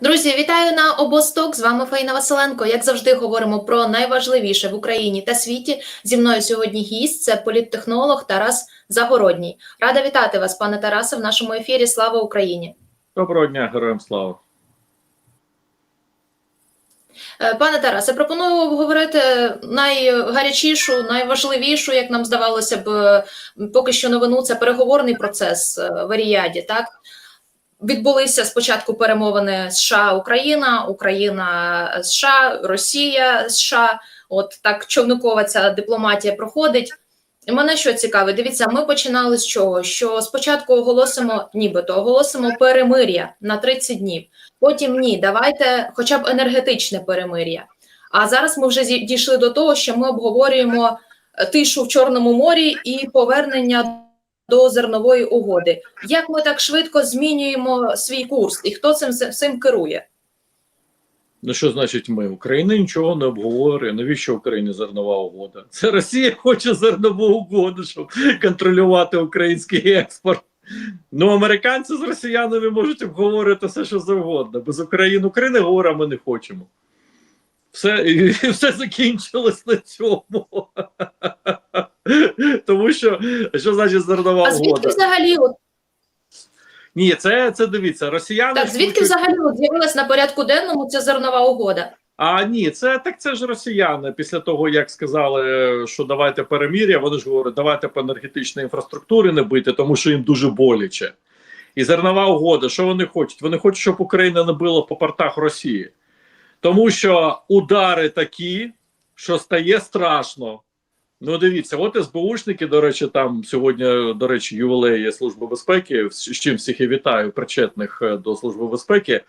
Друзі, вітаю на обосток. З вами Фаїна Василенко. Як завжди, говоримо про найважливіше в Україні та світі. Зі мною сьогодні гість це політтехнолог Тарас Загородній. Рада вітати вас, пане Тарасе, в нашому ефірі. Слава Україні! Доброго дня, героям слава. Е, Пане Тарасе, пропоную обговорити найгарячішу, найважливішу, як нам здавалося б, е, поки що новину. Це переговорний процес е, в Аріаді. Так відбулися спочатку перемовини США Україна, Україна США, Росія США. От так човникова ця дипломатія проходить. І мене що цікавить, дивіться, ми починали з чого? Що спочатку оголосимо, нібито оголосимо перемир'я на 30 днів. Потім ні, давайте хоча б енергетичне перемир'я. А зараз ми вже дійшли до того, що ми обговорюємо тишу в Чорному морі і повернення до зернової угоди. Як ми так швидко змінюємо свій курс, і хто цим цим керує? Ну що значить ми? Україна нічого не обговорює. Навіщо Україні зернова угода? Це Росія хоче зернову угоду, щоб контролювати український експорт. Ну, американці з росіянами можуть обговорювати все, що завгодно. Без України України говорить, ми не хочемо. Все, і все закінчилось на цьому. Тому що що значить зернова А звідки угода? взагалі от Ні, це, це дивіться, росіяни. так? Звідки хочуть- взагалі з'явилась на порядку денному ця зернова угода? А ні, це так це ж росіяни. Після того як сказали, що давайте перемір'я, вони ж говорять, давайте по енергетичній інфраструктурі не бити, тому що їм дуже боляче. І зернова угода, що вони хочуть? Вони хочуть, щоб Україна не била по портах Росії, тому що удари такі, що стає страшно. Ну, дивіться, от СБУшники, до речі, там сьогодні, до речі, ювілей є Служби безпеки, з чим всіх і вітаю, причетних е, до Служби безпеки,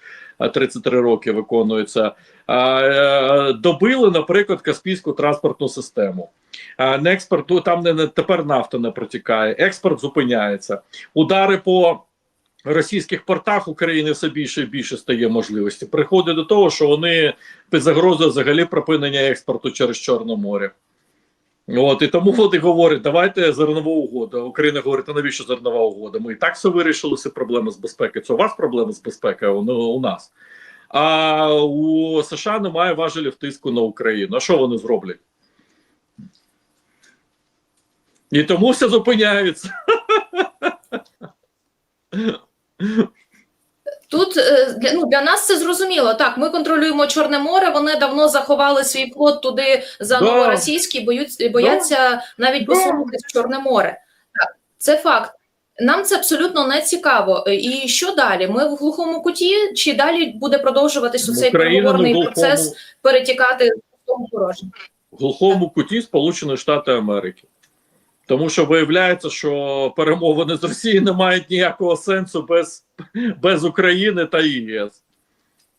33 роки виконується. Е, добили, наприклад, Каспійську транспортну систему. Не експорту, там не тепер нафта не протікає, експорт зупиняється. Удари по російських портах України все більше і більше стає можливості. Приходить до того, що вони під загрозою взагалі припинення експорту через Чорне море. От і тому вони говорять, давайте зернову угоду. Україна говорить, а навіщо зернова угода? Ми і так все вирішили, всі проблеми з безпеки. Це у вас проблеми з безпекою, а у нас. А у США немає важелів тиску на Україну. А що вони зроблять? І тому все зупиняється. Тут е, для ну для нас це зрозуміло. Так, ми контролюємо Чорне море. Вони давно заховали свій флот туди за Да. новоросійський, боються бояться навіть Да. посунутися в Чорне море. Так, це факт. Нам це абсолютно не цікаво. І що далі? Ми в глухому куті, чи далі буде продовжуватись цей переговорний процес перетікати в порожньому? в глухому куті Сполучені Штати Америки. Тому що виявляється, що перемовини з Росією не мають ніякого сенсу без, без України та ЄС.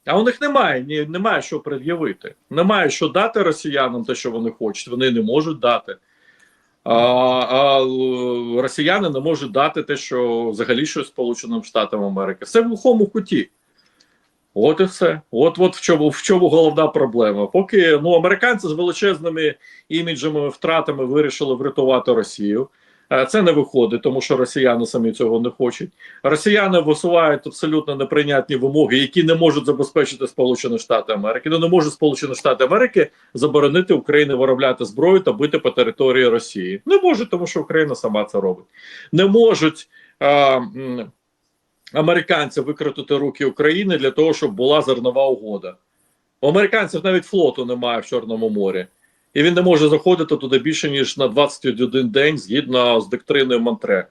А у них немає, ні, немає що пред'явити. Немає що дати росіянам те, що вони хочуть. Вони не можуть дати. А, а росіяни не можуть дати те, що взагалі щось Сполученим Штатам Америки. Все в глухому куті. От і все. От от в чому в чому головна проблема. Поки ну американці з величезними іміджами втратами вирішили врятувати Росію. Е, Це не виходить, тому що росіяни самі цього не хочуть. Росіяни висувають абсолютно неприйнятні вимоги, які не можуть забезпечити Сполучені Штати Америки. Ну не можуть Сполучені Штати Америки заборонити Україні виробляти зброю та бити по території Росії. Не можуть, тому що Україна сама це робить. Не можуть. А, м, Американці викрутити руки України для того, щоб була зернова угода. У американців навіть флоту немає в Чорному морі, і він не може заходити туди більше ніж на 21 день згідно з доктриною Монтре.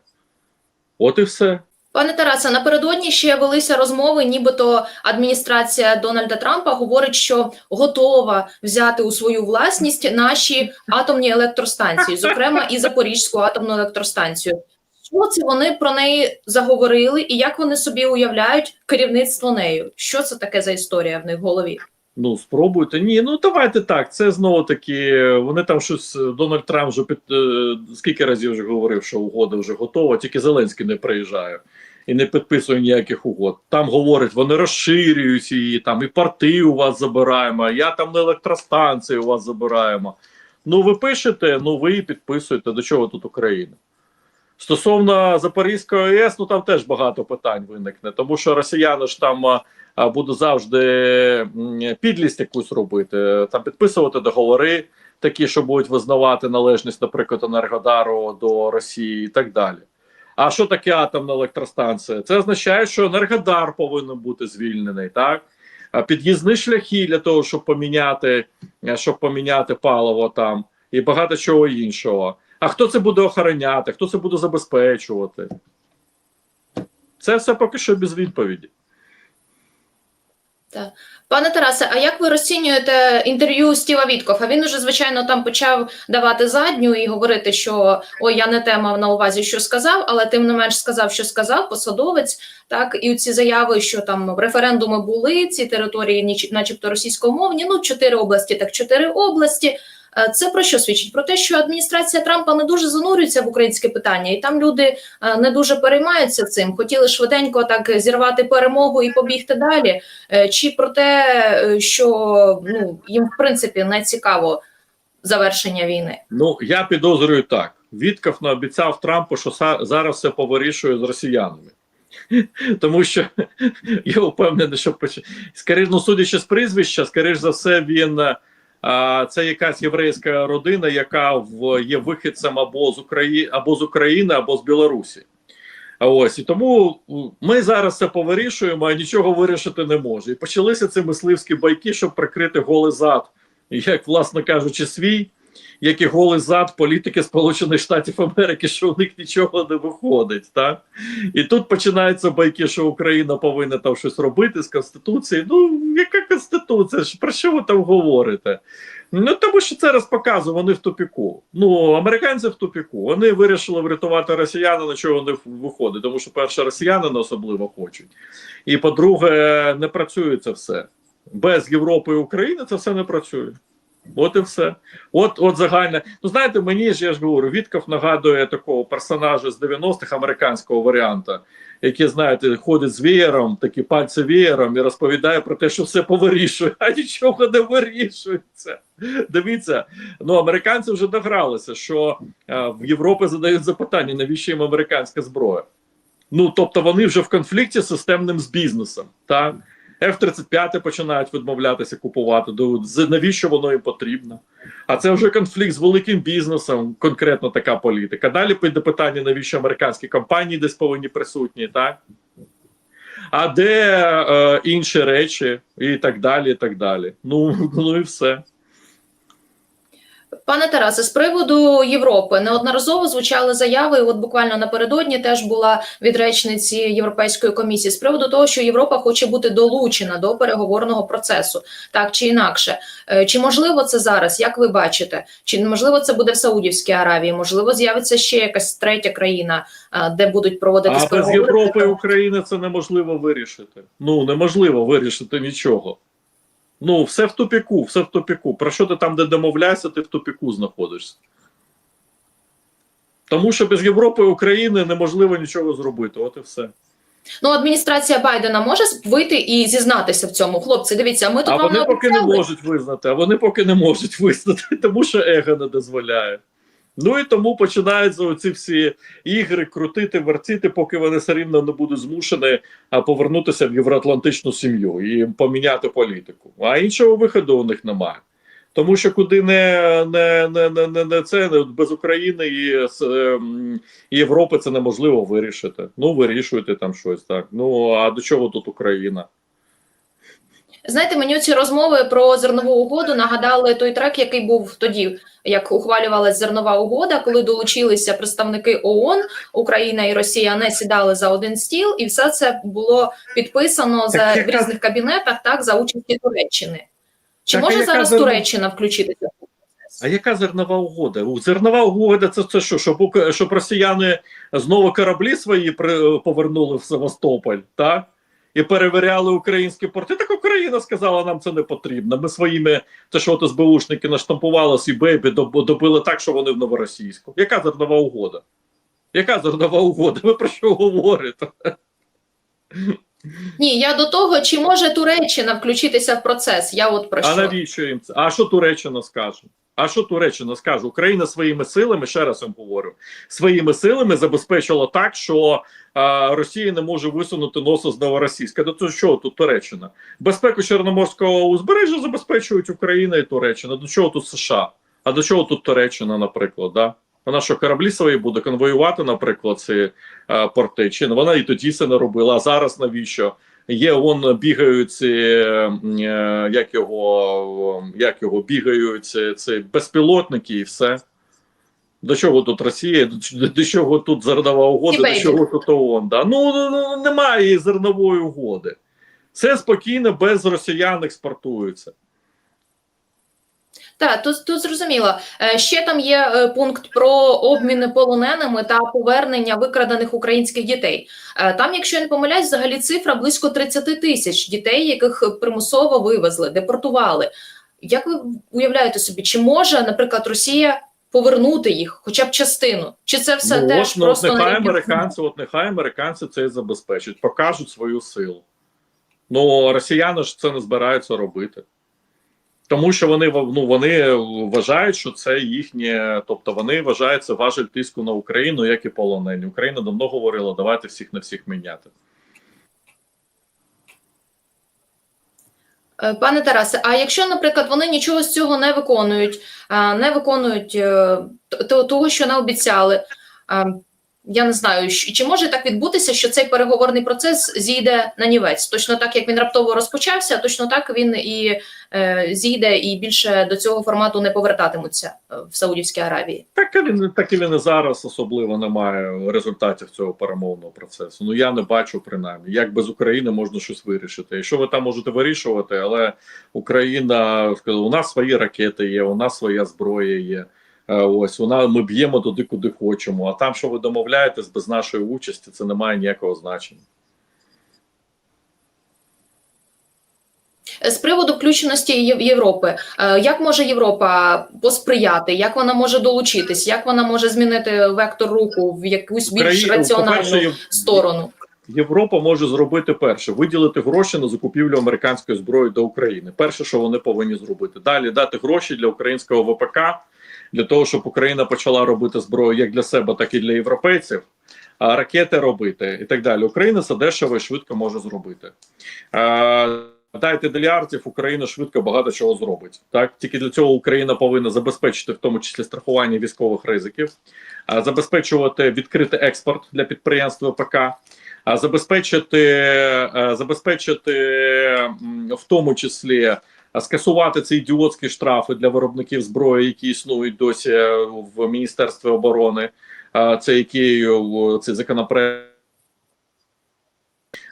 От і все. Пане Тарасе, напередодні ще велися розмови, нібито адміністрація Дональда Трампа говорить, що готова взяти у свою власність наші атомні електростанції, зокрема і Запорізьку атомну електростанцію. Що це вони про неї заговорили, і як вони собі уявляють керівництво нею? Що це таке за історія в них в голові? Ну, спробуйте. Ні, ну давайте так. Це знову таки. Вони там щось. Дональд Трамп вже під е, скільки разів вже говорив, що угода вже готова, тільки Зеленський не приїжджає і не підписує ніяких угод. Там говорять, вони розширюють її, там і порти у вас забираємо, я там на електростанції у вас забираємо. Ну, ви пишете, ну ви підписуєте. До чого тут Україна? Стосовно Запорізької АЕС, ну там теж багато питань виникне, тому що росіяни ж там буде завжди підлість якусь робити, там підписувати договори, такі, що будуть визнавати належність, наприклад, Енергодару до Росії і так далі. А що таке атомна електростанція? Це означає, що Енергодар повинен бути звільнений, так? Під'їзні шляхи для того, щоб поміняти, е, щоб поміняти паливо там і багато чого іншого. А хто це буде охороняти? Хто це буде забезпечувати? Це все поки що без відповіді. Пане Тарасе, а як ви розцінюєте інтерв'ю Стіва Віткофа? Він уже звичайно там почав давати задню і говорити, що ой, я не те мав на увазі, що сказав, але тим не менш сказав, що сказав посадовець. Так і ці заяви, що там референдуми були, ці території, начебто російськомовні. Ну чотири області, так чотири області. Е, Це про що свідчить? Про те, що адміністрація Трампа не дуже занурюється в українське питання, і там люди е, не дуже переймаються цим. Хотіли швиденько так зірвати перемогу і побігти далі. Е, Чи про те, що ну їм в принципі не цікаво завершення війни? Ну я підозрюю так. Вітков наобіцяв Трампу, що зараз все повирішує з росіянами. Тому що я впевнений, що скоріш, ну, судячи з прізвища, скоріш за все, він це якась єврейська родина, яка в є вихідцем або з України, або з України, або з Білорусі. Ось і тому ми зараз це повирішуємо, а нічого вирішити не може. І почалися ці мисливські байки, щоб прикрити голий зад, як, власне кажучи, свій, як і голий зад політики Сполучених Штатів Америки, що у них нічого не виходить. Так? І тут починаються байки, що Україна повинна там щось робити з Конституції. Ну, яка Конституція? Про що ви там говорите? Ну тому що це раз показує, вони в тупіку. Ну, американці в тупіку. Вони вирішили врятувати росіян, на чого не виходить. Тому що, перше, росіяни особливо хочуть. І по-друге, не працює це все. Без Європи і України це все не працює. От і все. От, от загальне. Ну знаєте, мені ж я ж говорю, Вітков нагадує такого персонажа з 90-х американського варіанта, який, знаєте, ходить з веєром, такі пальці веєром і розповідає про те, що все повирішує, а нічого не вирішується. Дивіться, ну американці вже догралися, що е, в Європі задають запитання, навіщо їм американська зброя. Ну тобто вони вже в конфлікті системним з бізнесом. Так? F-35 починають відмовлятися купувати. Навіщо воно їм потрібно? А це вже конфлікт з великим бізнесом, конкретно така політика. Далі піде питання, навіщо американські компанії десь повинні присутні, так? А де е, інші речі, і так далі, і так далі. Ну, ну і все. Пане Тарасе, з приводу Європи неодноразово звучали заяви. От буквально напередодні теж була від речниці Європейської комісії з приводу того, що Європа хоче бути долучена до переговорного процесу, так чи інакше. Е, Чи можливо це зараз? Як ви бачите? Чи можливо це буде в Саудівській Аравії? Можливо, з'явиться ще якась третя країна, е, де будуть проводитись А без? Європи і України це неможливо вирішити. Ну неможливо вирішити нічого. Ну, все в тупіку, все в тупіку. Про що ти там, де домовляєшся, ти в тупіку знаходишся. Тому що без Європи і України неможливо нічого зробити. От і все. Ну, адміністрація Байдена може вийти і зізнатися в цьому. Хлопці, дивіться, ми тут А вам вони поки не можуть визнати, а вони поки не можуть визнати, тому що его не дозволяє. Ну і тому починаються оці всі ігри крутити, вертіти, поки вони все рівно не будуть змушені повернутися в євроатлантичну сім'ю і поміняти політику. А іншого виходу у них немає. Тому що куди не, не, не, не, не, не це не- без України і, ем, і Європи це неможливо вирішити. Ну, вирішуйте там щось так. Ну а до чого тут Україна? Знаєте, мені ці розмови про зернову угоду нагадали той трек, який був тоді, як ухвалювалася зернова угода, коли долучилися представники ООН, Україна і Росія не сідали за один стіл, і все це було підписано за Так в різних кабінетах, так за участі Туреччини. Чи Так, може зараз зерно- Туреччина включитися? А яка зернова угода? Зернова угода це, це що? Щоб, щоб росіяни знову кораблі свої при, повернули в Севастополь, так? І перевіряли українські порти. Так Україна сказала, нам це не потрібно. Ми своїми, те, що от СБУшники наштампували eBay, добили так, що вони в новоросійську. Яка зернова угода? Яка зернова угода? Ви про що говорите? Ні, я до того, чи може Туреччина включитися в процес? Я от про А навіщо їм це? А що Туреччина скаже? А що Туреччина скаже? Україна своїми силами, ще раз вам говорю, своїми силами забезпечила так, що а, Росія не може висунути носа з новоросійська. До того що тут Туреччина? Безпеку Чорноморського узбережжя забезпечують Україна і Туреччина. До чого тут США? А до чого тут Туреччина, наприклад? Да? Вона що кораблі свої буде конвоювати, наприклад, ці е, порти? Чи вона і тоді це не робила? А зараз навіщо? Є он бігають е, як його, як його бігають ці безпілотники і все. До чого тут Росія? До, до чого тут зернова угода? До чого тут ООН? Да? Ну, ну, ну немає зернової угоди. Це спокійно без росіян експортується. Так, тут, тут зрозуміло. Е, Ще там є е, пункт про обміни полоненими та повернення викрадених українських дітей. Е, Там, якщо я не помиляюсь, взагалі цифра близько 30 тисяч дітей, яких примусово вивезли, депортували. Як ви уявляєте собі, чи може, наприклад, Росія повернути їх, хоча б частину? Чи це все ну, теж ну, просто нехай на американці, от нехай американці це забезпечать, покажуть свою силу. Ну росіяни ж це не збираються робити. Тому що вони ну, вони вважають, що це їхнє, тобто вони вважають це важель тиску на Україну, як і полонені. Україна давно говорила, давайте всіх на всіх міняти. Е, Пане Тарасе, а якщо, наприклад, вони нічого з цього не виконують, не виконують е, того, що наобіцяли, а, я не знаю, чи може так відбутися, що цей переговорний процес зійде на нівець? Точно так, як він раптово розпочався, точно так він і е, зійде, і більше до цього формату не повертатимуться е, в Саудівській Аравії. Так і він так і він і зараз особливо немає результатів цього перемовного процесу. Ну я не бачу принаймні, як без України можна щось вирішити. І що ви там можете вирішувати, але Україна сказала, у нас свої ракети є, у нас своя зброя є. Е, Ось вона ми б'ємо туди, куди хочемо. А там, що ви домовляєтесь без нашої участі, це не має ніякого значення. З приводу включеності Європи, е, як може Європа посприяти, як вона може долучитись, як вона може змінити вектор руху в якусь більш раціональну сторону? Європа може зробити перше виділити гроші на закупівлю американської зброї до України. Перше, що вони повинні зробити, далі дати гроші для українського ВПК для того, щоб Україна почала робити зброю як для себе, так і для європейців. А ракети робити і так далі. Україна це дешево і швидко може зробити. Дайте мільярдів, Україна швидко багато чого зробить. Так тільки для цього Україна повинна забезпечити в тому числі страхування військових ризиків, забезпечувати відкритий експорт для підприємств ВПК, а забезпечити, е, забезпечити в тому числі скасувати ці ідіотські штрафи для виробників зброї, які існують досі е, в Міністерстві оборони. А, Це який цей законопроект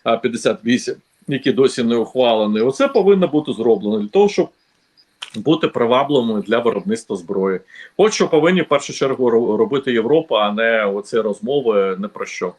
а, 58, який досі не ухвалений. Оце повинно бути зроблено для того, щоб бути привабливими для виробництва зброї. От що повинні в першу чергу ро- робити Європа, а не оці розмови не про що.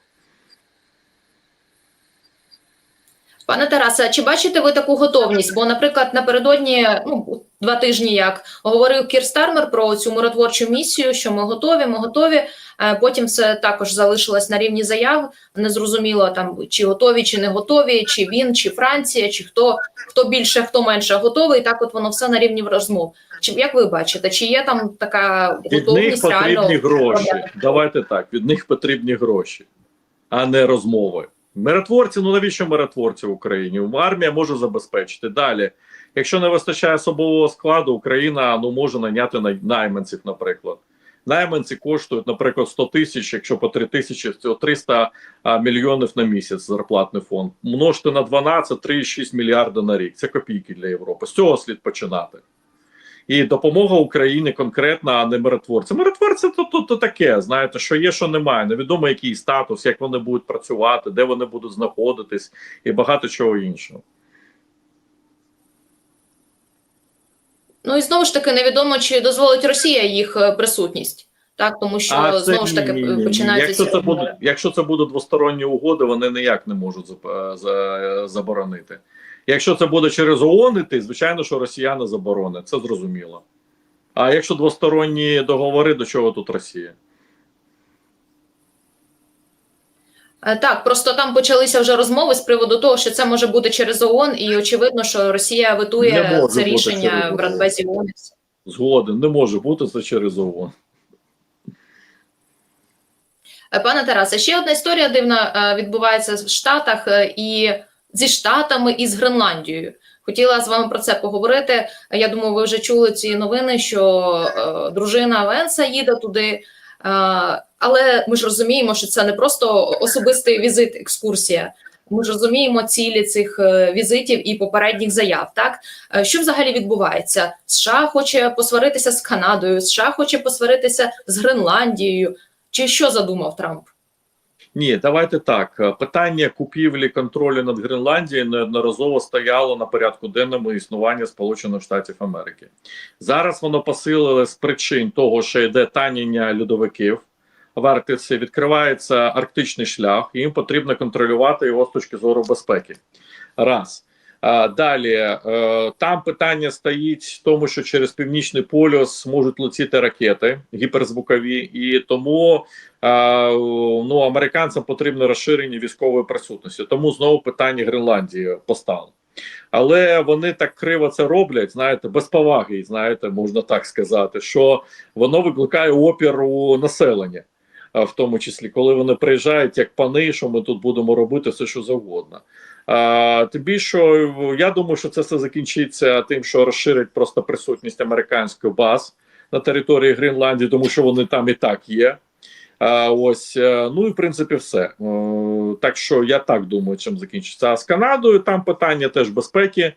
Пане Тарасе, чи бачите ви таку готовність? Бо, наприклад, напередодні ну два тижні як говорив Кір Стармер про цю миротворчу місію, що ми готові, ми готові. Е, Потім це також залишилось на рівні заяв. Незрозуміло там чи готові, чи не готові, чи він, чи Франція, чи хто хто більше, хто менше готовий. Так, от воно все на рівні розмов. Чи як ви бачите, чи є там така Від них готовність потрібні реально гроші. Давайте так. Від них потрібні гроші, а не розмови. Миротворці, ну навіщо миротворці в Україні? Армія може забезпечити. Далі, якщо не вистачає особового складу, Україна ну може наняти най- найманців, наприклад. Найманці коштують, наприклад, 100 тисяч, якщо по 3 тисячі, це 300 мільйонів на місяць зарплатний фонд. Множте на 12, 3,6 мільярда на рік. Це копійки для Європи. З цього слід починати. І допомога Україні конкретна, а не миротворці. Миротворці то, то, то таке, знаєте, що є, що немає. Невідомо який статус, як вони будуть працювати, де вони будуть знаходитись, і багато чого іншого. Ну і знову ж таки невідомо, чи дозволить Росія їх е, присутність, так тому що А це знову ж таки ні, ні, ні. починається Якщо це буде, якщо це буде двосторонні угоди, вони ніяк не можуть заборонити. Якщо це буде через ООН іти, звичайно, що росіяни заборонять, це зрозуміло. А якщо двосторонні договори, до чого тут Росія? Е, Так, просто там почалися вже розмови з приводу того, що це може бути через ООН, і очевидно, що Росія витує це рішення в Радбезі ООН. Згоден, не може бути це через ООН. Е, Пане Тарасе, ще одна історія дивна е, відбувається в Штатах і зі Штатами і з Гренландією. Хотіла з вами про це поговорити. Я думаю, ви вже чули ці новини, що е, дружина Венса їде туди. Е, але ми ж розуміємо, що це не просто особистий візит, екскурсія. Ми ж розуміємо цілі цих е, візитів і попередніх заяв. Так що взагалі відбувається? США хоче посваритися з Канадою, США хоче посваритися з Гренландією. Чи що задумав Трамп? Ні, давайте так. Е, Питання купівлі контролю над Гренландією неодноразово стояло на порядку денному існування Сполучених Штатів Америки. Зараз воно посилило з причин того, що йде таніння льодовиків в Арктиці, відкривається арктичний шлях, і їм потрібно контролювати його з точки зору безпеки. Раз. Далі е, там питання стоїть в тому, що через північний полюс можуть летіти ракети гіперзвукові, і тому ну, американцям потрібно розширення військової присутності. Тому знову питання Гренландії постало. Але вони так криво це роблять, знаєте, без поваги, знаєте, можна так сказати, що воно викликає опір у населення, в тому числі, коли вони приїжджають як пани, що ми тут будемо робити все, що завгодно. Тим більше, я думаю, що це все закінчиться тим, що розширять просто присутність американських баз на території Гренландії, тому що вони там і так є. А, ось, е, ну і в принципі, все. Е, Так що я так думаю, чим закінчиться. А з Канадою там питання теж безпеки.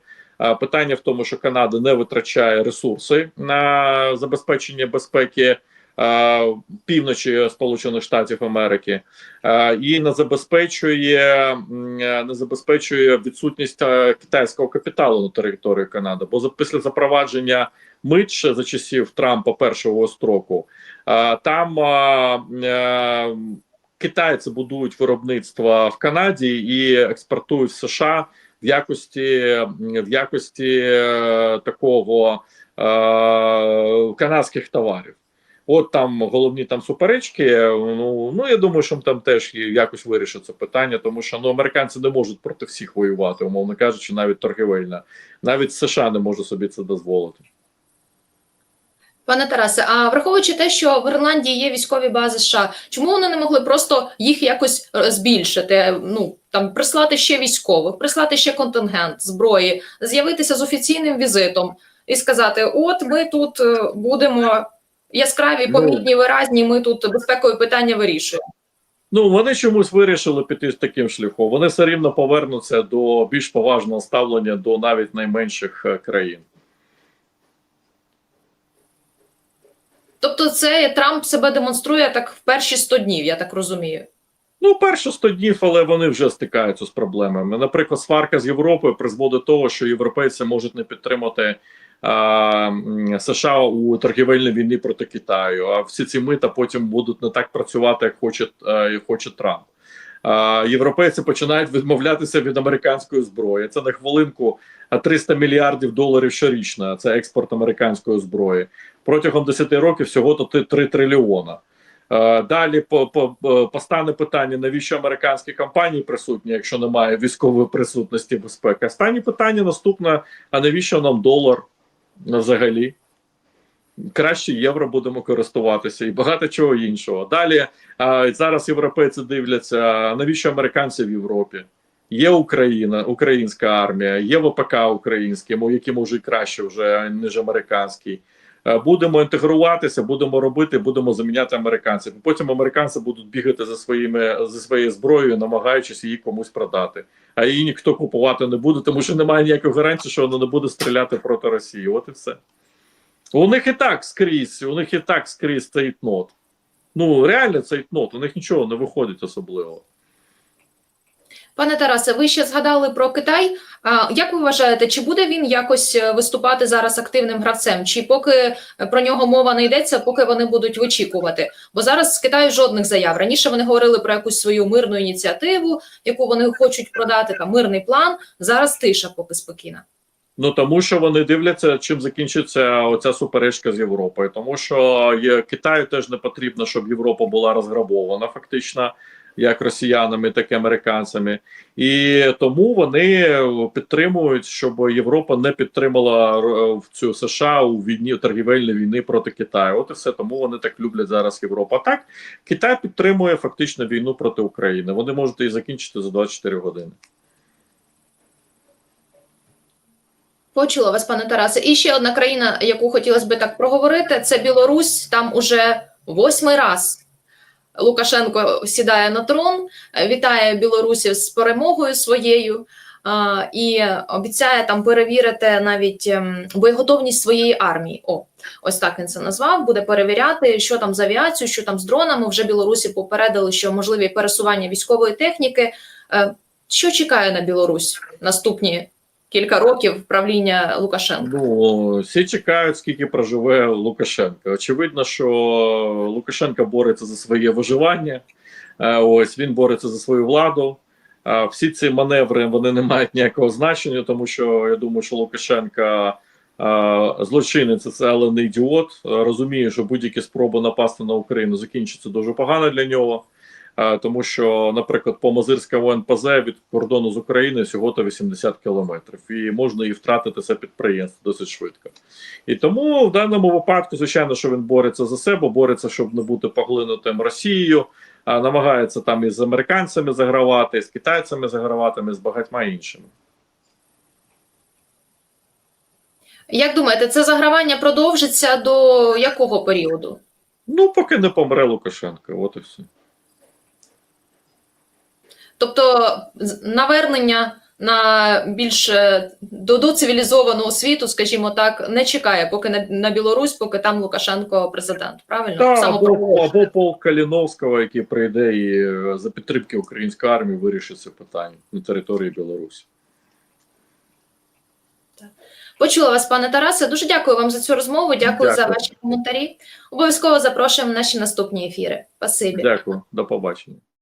Питання в тому, що Канада не витрачає ресурси на забезпечення безпеки півночі Сполучених Штатів Америки і не забезпечує, е, не забезпечує відсутність е, китайського капіталу на території Канади. Бо після запровадження мит ще за часів Трампа першого строку. Там е, китайці будують виробництво в Канаді і експортують в США в якості в якості е, такого е, канадських товарів. От там головні там суперечки. Ну ну я думаю, що там теж якось вирішить це питання, тому що ну американці не можуть проти всіх воювати, умовно кажучи, навіть торгівельно. Навіть США не може собі це дозволити. Пане Тарасе, а враховуючи те, що в Ірландії є військові бази США, чому вони не могли просто їх якось е, збільшити? Ну там прислати ще військових, прислати ще контингент зброї, з'явитися з офіційним візитом і сказати: От ми тут е, будемо яскраві, Ну. помітні, виразні. Ми тут безпекові питання вирішуємо. Ну вони чомусь вирішили піти з таким шляхом. Вони все рівно повернуться до більш поважного ставлення до навіть найменших е, країн. Тобто, це Трамп себе демонструє так в перші 100 днів, я так розумію. Ну, перші 100 днів, але вони вже стикаються з проблемами. Наприклад, сварка з Європою призводить до того, що європейці можуть не підтримати США у торгівельній війні проти Китаю. А всі ці мита потім будуть не так працювати, як хоче, як хоче Трамп. Європейці починають відмовлятися від американської зброї. Це на хвилинку а, 300 мільярдів доларів щорічно. Це експорт американської зброї. Протягом 10 років всього то 3 трильйона. Е, Далі по, по, е, постане питання, навіщо американські компанії присутні, якщо немає військової присутності безпеки. Останнє питання наступне: а навіщо нам долар взагалі? Краще євро будемо користуватися і багато чого іншого. Далі зараз європейці дивляться, навіщо американці в Європі? Є Україна, українська армія, є ВПК український, які може краще вже ніж американський. Е, Будемо інтегруватися, будемо робити, будемо заміняти американців. Потім американці будуть бігати за своїми за своєю зброєю, намагаючись її комусь продати. А її ніхто купувати не буде, тому що немає ніякої гарантії, що вона не буде стріляти проти Росії. От і все. У них і так скрізь, у них і так скрізь цейтнот. Ну реально цейтнот, у них нічого не виходить особливо. Пане Тарасе, ви ще згадали про Китай. А як ви вважаєте, чи буде він якось е, виступати зараз активним гравцем? Чи поки е, про нього мова не йдеться, поки вони будуть вичікувати? Бо зараз з Китаю жодних заяв. Раніше вони говорили про якусь свою мирну ініціативу, яку вони хочуть продати, там мирний план. Зараз тиша, поки спокійна. Ну тому що вони дивляться, чим закінчиться оця суперечка з Європою. Тому що є Китаю теж не потрібно, щоб Європа була розграбована, фактично. Як росіянами, так і американцями, і тому вони підтримують, щоб Європа не підтримала е, в цю США у війні торгівельній війни проти Китаю. От і все тому вони так люблять зараз Європу. А так Китай підтримує фактично війну проти України. Вони можуть її закінчити за 24 години. Почула вас, пане Тарасе. І ще одна країна, яку хотілося би так проговорити, це Білорусь. Там уже восьмий раз Лукашенко сідає на трон, вітає білорусів з перемогою своєю і обіцяє там перевірити навіть ем, боєготовність своєї армії. О, ось так він це назвав. Буде перевіряти, що там з авіацією, що там з дронами. Вже білорусі попередили, що можливі пересування військової техніки. Е, Що чекає на Білорусь наступні кілька років правління Лукашенка? Ну всі чекають, скільки проживе Лукашенко. Очевидно, що Лукашенко бореться за своє виживання. Е, Ось він бореться за свою владу. Е, Всі ці маневри вони не мають ніякого значення, тому що я думаю, що Лукашенко е, злочинець, це але не ідіот. Розуміє, що будь-які спроби напасти на Україну закінчаться дуже погано для нього. Е, Тому що, наприклад, по Мазирському НПЗ від кордону з Україною всього то 80 кілометрів, і можна і втратити це підприємство досить швидко. І тому в даному випадку, звичайно, що він бореться за себе, бореться, щоб не бути поглинутим Росією, а намагається там із американцями загравати, і з китайцями загравати, і з багатьма іншими. Як думаєте, це загравання продовжиться до якого періоду? Ну, поки не помре Лукашенко, от і все. Тобто навернення на більш е, до, до цивілізованого світу, скажімо так, не чекає, поки на, на Білорусь, поки там Лукашенко президент. Правильно? Та, або, або полк Каліновського, який прийде і е, за підтримки української армії вирішить це питання на території Білорусі. Почула вас, пане Тарасе. Дуже дякую вам за цю розмову. Дякую, за ваші коментарі. Обов'язково запрошуємо на наші наступні ефіри. Спасибі. Дякую, до побачення.